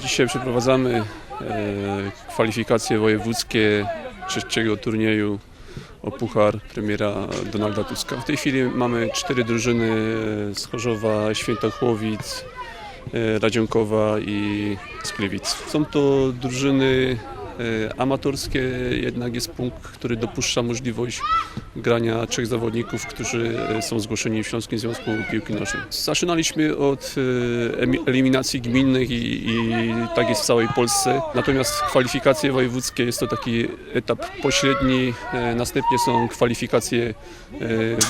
Dzisiaj przeprowadzamy e, kwalifikacje wojewódzkie trzeciego turnieju o puchar premiera Donalda Tuska. W tej chwili mamy cztery drużyny e, z Chorzowa, Świętochłowic, e, Radzionkowa i Skliwic. Są to drużyny amatorskie, jednak jest punkt, który dopuszcza możliwość grania trzech zawodników, którzy e, są zgłoszeni w Śląskim Związku Piłki Nożnej. Zaczynaliśmy od emi- eliminacji gminnych i, i tak jest w całej Polsce. Natomiast kwalifikacje wojewódzkie jest to taki etap pośredni. Następnie są kwalifikacje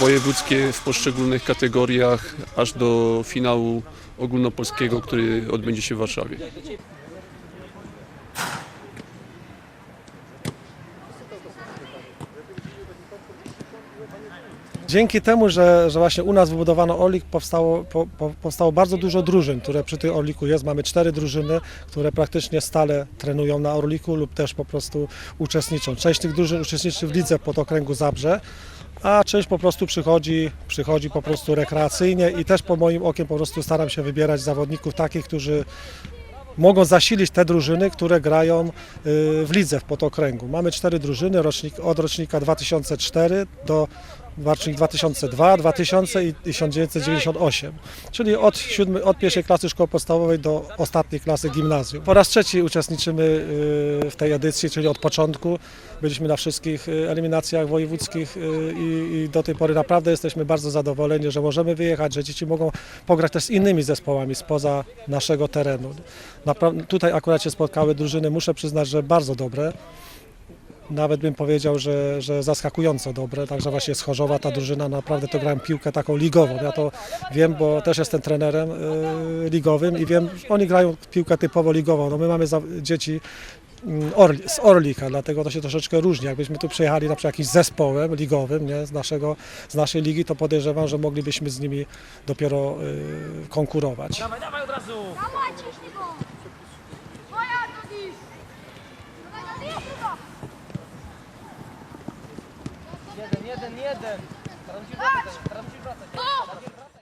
wojewódzkie w poszczególnych kategoriach, aż do finału ogólnopolskiego, który odbędzie się w Warszawie. Dzięki temu, że, że właśnie u nas wybudowano Orlik, powstało, po, po, powstało bardzo dużo drużyn, które przy tym Orliku jest. Mamy cztery drużyny, które praktycznie stale trenują na Orliku lub też po prostu uczestniczą. Część tych drużyn uczestniczy w lidze pod okręgu Zabrze, a część po prostu przychodzi, przychodzi po prostu rekreacyjnie i też po moim okiem po prostu staram się wybierać zawodników takich, którzy mogą zasilić te drużyny, które grają y, w lidze w potokręgu. Mamy cztery drużyny rocznik, od rocznika 2004 do rocznik 2002, 2000 i 1998, czyli od, siódmy, od pierwszej klasy szkoły podstawowej do ostatniej klasy gimnazjum. Po raz trzeci uczestniczymy y, w tej edycji, czyli od początku. Byliśmy na wszystkich y, eliminacjach wojewódzkich y, i, i do tej pory naprawdę jesteśmy bardzo zadowoleni, że możemy wyjechać, że dzieci mogą pograć też z innymi zespołami spoza naszego terenu. Napra- tutaj akurat się spotkały drużyny, muszę przyznać, że bardzo dobre. Nawet bym powiedział, że, że zaskakująco dobre, także właśnie z Chorzowa ta drużyna naprawdę to grałem piłkę taką ligową. Ja to wiem, bo też jestem trenerem y, ligowym i wiem, że oni grają piłkę typowo ligową. No my mamy za, dzieci mm, Orli, z Orlika, dlatego to się troszeczkę różni. Jakbyśmy tu przyjechali na przykład jakimś zespołem ligowym nie, z, naszego, z naszej ligi, to podejrzewam, że moglibyśmy z nimi dopiero y, konkurować. Dawaj, dawaj od razu! Dawaj, ciśnij go! Jeden, jeden, jeden! Teraz musisz wracać, teraz musisz wracać.